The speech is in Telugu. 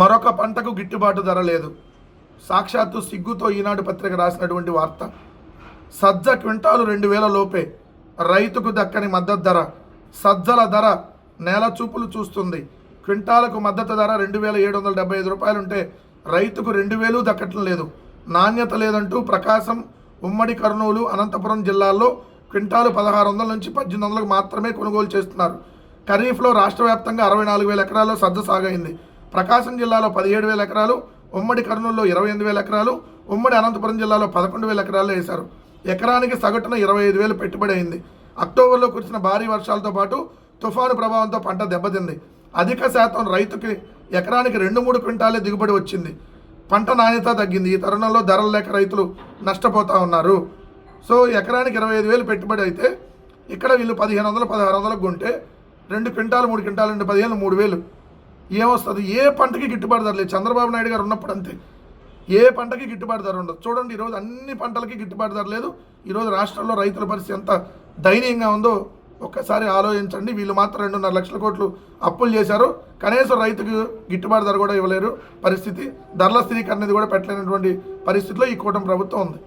మరొక పంటకు గిట్టుబాటు ధర లేదు. సాక్షాత్తు సిగ్గుతో ఈనాడు పత్రిక రాసినటువంటి వార్త. సజ్జ క్వింటాలు రెండు వేల లోపే. రైతుకు దక్కని మద్దతు ధర. సజ్జల ధర నేల చూపులు చూస్తుంది. క్వింటాలకు మద్దతు ధర రెండు వేల ఏడు వందల డెబ్బై ఐదు రూపాయలు ఉంటే రైతుకు రెండు వేలు దక్కటం లేదు. నాణ్యత లేదంటూ ప్రకాశం ఉమ్మడి కర్నూలు అనంతపురం జిల్లాల్లో క్వింటాలు పదహారు వందల నుంచి పద్దెనిమిది వందలకు మాత్రమే కొనుగోలు చేస్తున్నారు. ఖరీఫ్లో రాష్ట్ర వ్యాప్తంగా అరవై నాలుగు వేల ఎకరాల్లో సజ్జ సాగైంది. ప్రకాశం జిల్లాలో పదిహేడు వేల ఎకరాలు ఉమ్మడి కర్నూలులో ఇరవై ఎనిమిది వేల ఎకరాలు ఉమ్మడి అనంతపురం జిల్లాలో పదకొండు వేల ఎకరాలు వేశారు. ఎకరానికి సగటున ఇరవై ఐదు వేలు పెట్టుబడి అయింది. అక్టోబర్లో కురిసిన భారీ వర్షాలతో పాటు తుఫాను ప్రభావంతో పంట దెబ్బతింది. అధిక శాతం రైతుకి ఎకరానికి రెండు మూడు క్వింటాలే దిగుబడి వచ్చింది. పంట నాణ్యత తగ్గింది. ఈ తరుణంలో ధరలు లేక రైతులు నష్టపోతూ ఉన్నారు. సో ఎకరానికి ఇరవై ఐదు వేలు పెట్టుబడి అయితే ఇక్కడ వీళ్ళు పదిహేను వందలు పదహారు వందలకు కొంటే రెండు క్వింటాలు మూడు క్వింటాలు రెండు పదిహేను మూడు వేలు ఏమొస్తుంది? ఏ పంటకి గిట్టుబాటు ధర లేదు. చంద్రబాబు నాయుడు గారు ఉన్నప్పుడు అంతే. ఏ పంటకి గిట్టుబాటు ధర ఉండదు. చూడండి ఈరోజు అన్ని పంటలకి గిట్టుబాటు ధర లేదు. ఈరోజు రాష్ట్రంలో రైతుల పరిస్థితి ఎంత దయనీయంగా ఉందో ఒక్కసారి ఆలోచించండి. వీళ్ళు మాత్రం రెండున్నర లక్షల కోట్లు అప్పులు చేశారు. కనీసం రైతుకు గిట్టుబాటు ధర కూడా ఇవ్వలేరు పరిస్థితి. ధరల స్థిరీకరణ కూడా పెట్టలేనటువంటి పరిస్థితిలో ఈ కూటమి ప్రభుత్వం ఉంది.